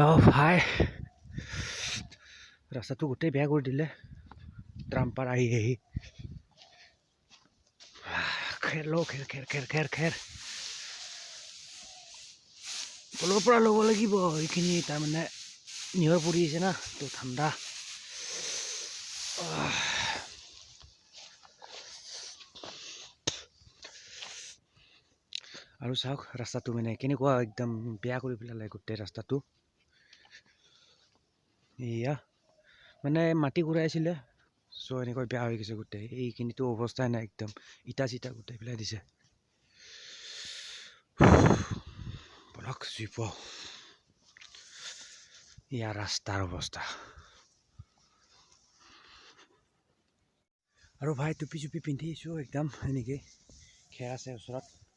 অঁ ভাই ৰাস্তাটো গোটেই বেয়া কৰি দিলে ট্ৰাম্পাৰ আহি আহি খেৰ লওঁ খেৰ খেৰ খেৰ খেৰ খেৰ তলৰ পৰা ল'ব লাগিব এইখিনি তাৰমানে নিয়ৰ পৰি আছে না তো ঠাণ্ডা আহ। আৰু চাওক ৰাস্তাটো মানে কেনেকুৱা একদম বেয়া কৰি পেলালে গোটেই ৰাস্তাটো এয়া মানে মাটি ঘূৰাইছিলে চ' এনেকৈ বেয়া হৈ গৈছে গোটেই। এইখিনিতো অৱস্থাই নাই একদম। ইটা চিটা গোটেই পেলাই দিছে। বলক জুই পোৱাওঁ ইয়াৰ ৰাস্তাৰ অৱস্থা। আৰু ভাই টুপি চুপি পিন্ধিছোঁ একদম এনেকৈ খেৰ আছে ওচৰত।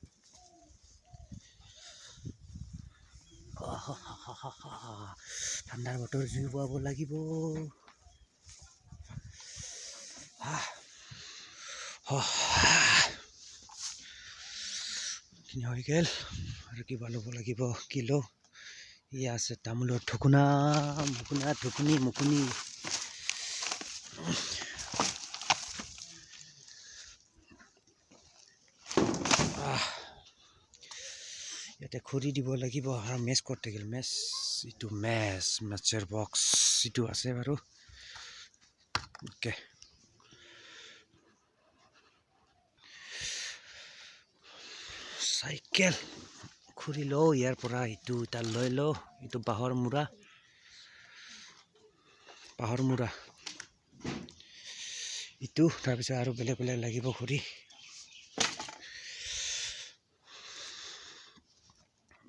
ঠাণ্ডাৰ বতৰ জুই পোৱাব লাগিব। এইখিনি হৈ গ'ল। আৰু কিবা ল'ব লাগিব। কিলো। ই আছে তামোলৰ ঢকুনা, মুকুনা, ঢুকুনি, মুকুনি। ইয়াতে খৰি দিব লাগিব আৰু মেচ ক'ত থাকিল মেচ এইটো মেচ মেচৰ বক্স এইটো আছে বাৰু। অ'কে চাইকেল খৰি লওঁ ইয়াৰ পৰা ইটো এটা লৈ লওঁ এইটো বাঁহৰ মূৰা। বাঁহৰ মূৰা। ইটো তাৰপিছত আৰু বেলেগ বেলেগ লাগিব খৰি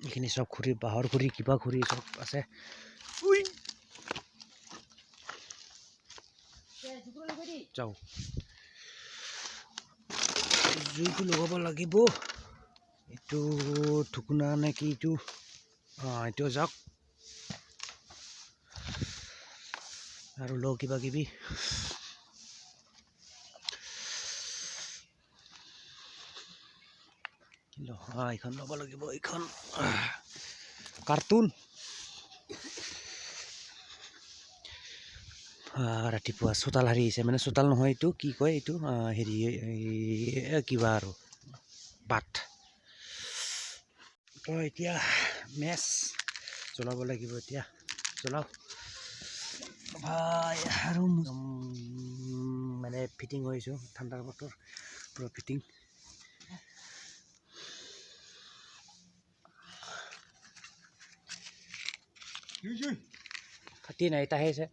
এইখিনি চব খৰি বাঁহৰ খৰি কিবা খৰি চব আছে। যাওঁ। জুইটো লগাব লাগিব। এইটো ঢুকুনা নে কি এইটো? অঁ এইটো যাওক। আৰু লওঁ কিবা কিবি এইখন ল'ব লাগিব এইখন। কাৰ্টুন। ৰাতিপুৱা চোতাল সাৰি আহিছে। মানে চোতাল নহয় এইটো কি কয় এইটো? হেৰি কিবা আৰু বাট। তো এতিয়া মেচ জ্বলাব লাগিব এতিয়া। জ্বলাওক ভাই আৰু মানে ফিটিং হৈছোঁ ঠাণ্ডাৰ বতৰ পূৰা ফিটিং খাটি নাই এটাহে আছে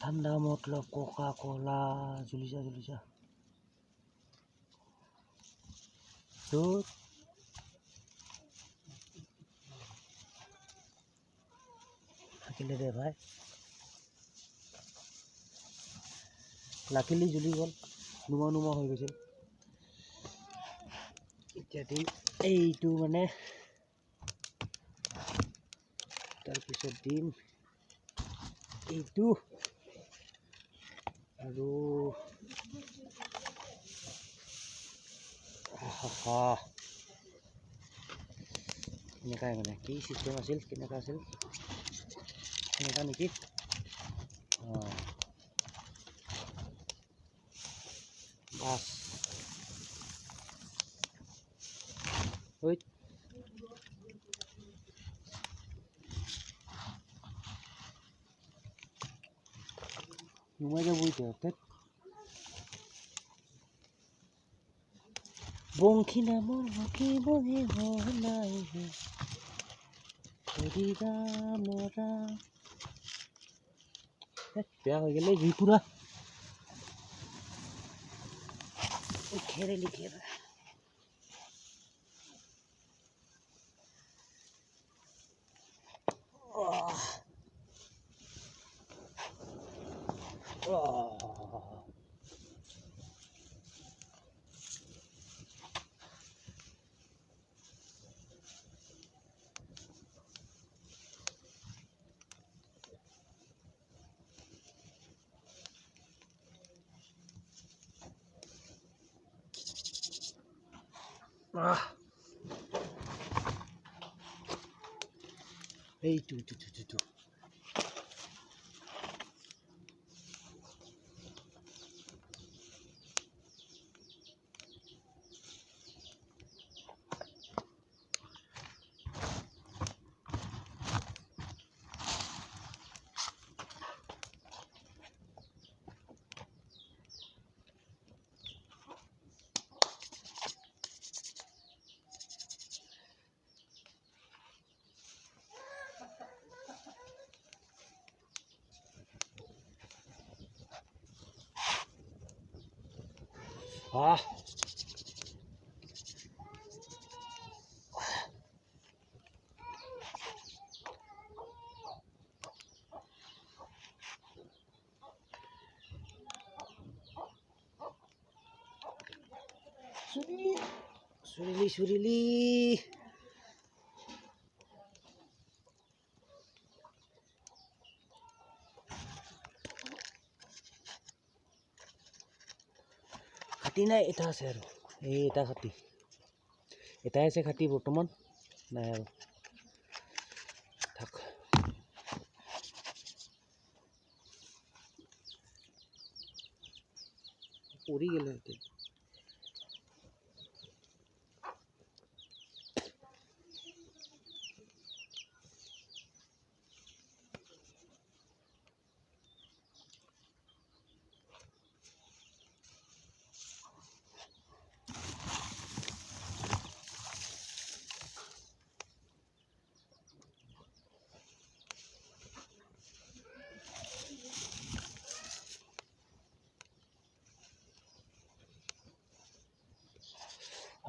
ঠাণ্ডা মতলব কোকা কোলা জ্বলিছা জ্বলিছা তোৰ থাকিলে দে ভাই লাকিলি জ্বলি গ'ল নোমা নোমা হৈ গৈছিল এতিয়া দিম এইটো মানে তাৰপিছত দিম এইটো আৰু ha ini kayak mana? na ki sito na sil kanya-kaya sil kanya-kaya ni ki kan ah. bas wait. Yung mga buti atet বঙ্কি নাম হকি বহে হলাই হরিরাম রাম বেয়া হয়ে গেলে, এই পুরা ঘেরে লিখে Oh. 아. 에이, 뚜뚜뚜뚜뚜. 아. 수릴리 수릴리 수릴리 খাটি নাই এটা আছে আৰু। এই এটা খাটি। এটাই আছে খাটি বৰ্তমান। নাই আৰু। থাক। পৰি গ'লে এতিয়া।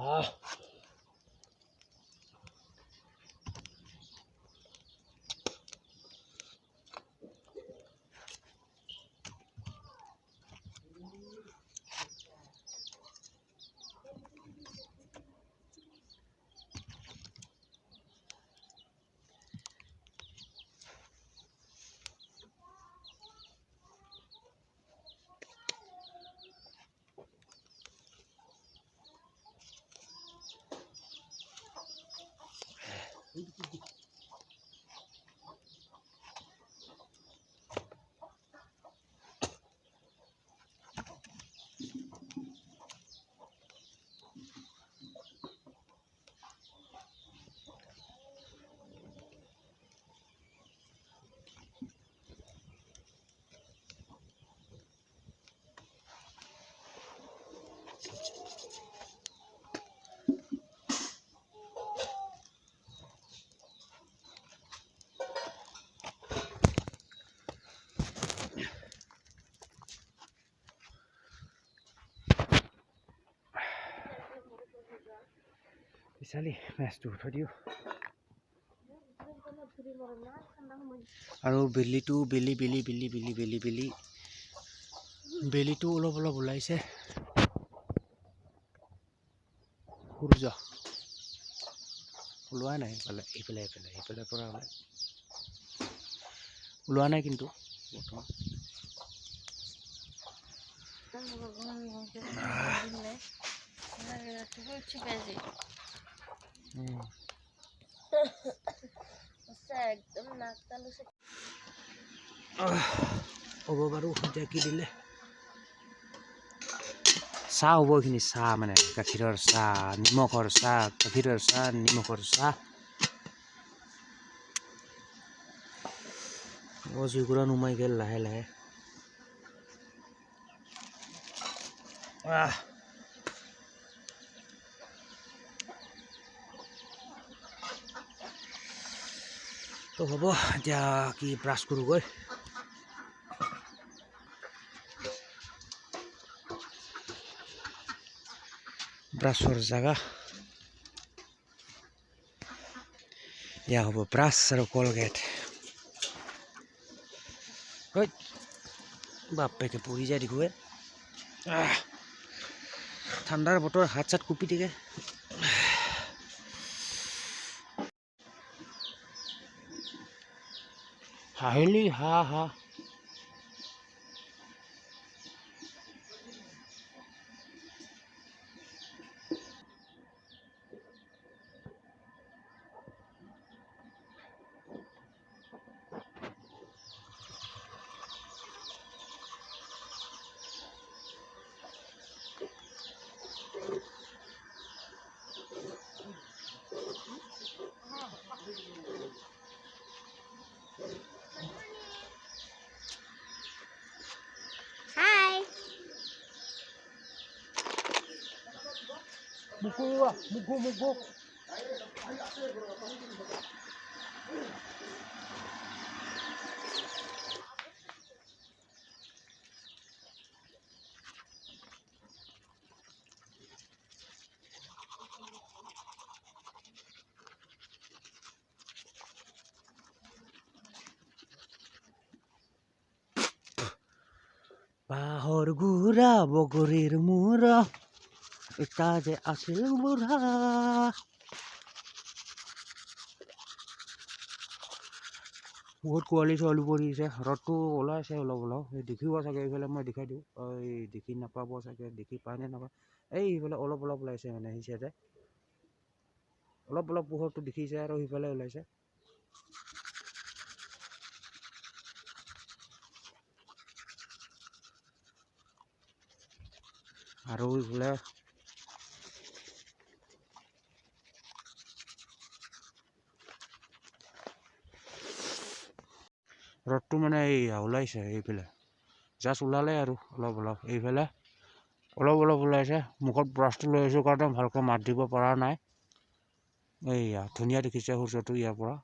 Ah. বিচালি মেচটো থৈ দিওঁ আৰু বেলিটো বেলি বেলি বেলি বেলি বেলি বেলি বেলিটো অলপ অলপ ওলাইছে সূৰ্য ওলোৱা নাই এইফালে এইফালে এইফালে এইফালে পৰা ওলাই ওলোৱা নাই কিন্তু বৰ্তমান। একদম নাক তালু কি দিলে চাহ হ'ব এইখিনি চাহ মানে গাখীৰৰ চাহ নিমখৰ চাহ গাখীৰৰ চাহ নিমখৰ চাহ জুইকুৰা নুমাই গ'ল লাহে লাহে আহ তো হ'ব এতিয়া কি ব্ৰাছ কৰোঁগৈ ব্ৰাছৰ জেগা। এয়া হ'ব ব্ৰাছ আৰু কলগেট ঐ বাপেকে পৰি যায় দেখোঁ ঠাণ্ডাৰ বতৰ হাত চাত কঁপি থাকে। સાહેલી હા હા. 묶고 와 묶고 묶고 Bahor gura, bogor irmura. এটা যে আছিল বুঢ়া বহুত কোৱালি ছোৱালী পৰিছে ৰ'দটো ওলাইছে অলপ অলপ এই দেখিব চাগে এইফালে মই দেখাই দিওঁ দেখি নাপাব চাগে দেখি পায় নে নাপায় এই এইফালে অলপ অলপ ওলাইছে মানে সেই চাইডে অলপ অলপ পোহৰটো দেখিছে আৰু সিফালে ওলাইছে আৰু এইফালে ৰ'দটো মানে এই ওলাইছে এইফালে। জাষ্ট ওলালে আৰু অলপ অলপ। এইফালে অলপ অলপ ওলাইছে। মুখত ব্ৰাছটো লৈ আহিছোঁ কাৰণে ভালকৈ মাত দিব পৰা নাই। এইয়া ধুনীয়া দেখিছে সূৰ্যটো ইয়াৰ পৰা।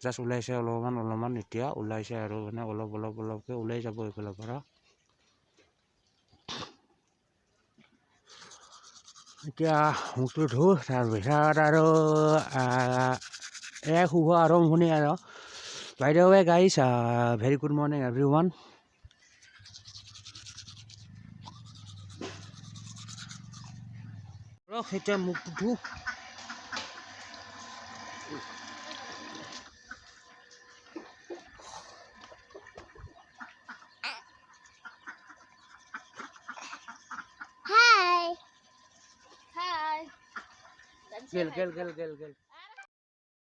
জাষ্ট ওলাইছে অলপমান অলপমান এতিয়া ওলাইছে আৰু মানে অলপ অলপ অলপকৈ ওলাই যাব এইফালৰ পৰা। এতিয়া মুখটো ধুওঁ তাৰপিছত আৰু এয়াই শুভ আৰম্ভণি আৰু। বাইদেউ ৱে guys very good morning everyone one ৰখ এতিয়া মুখটো ধুওঁ Hi. Hi. Dan গেল say hi. গেল গেল গেল গেল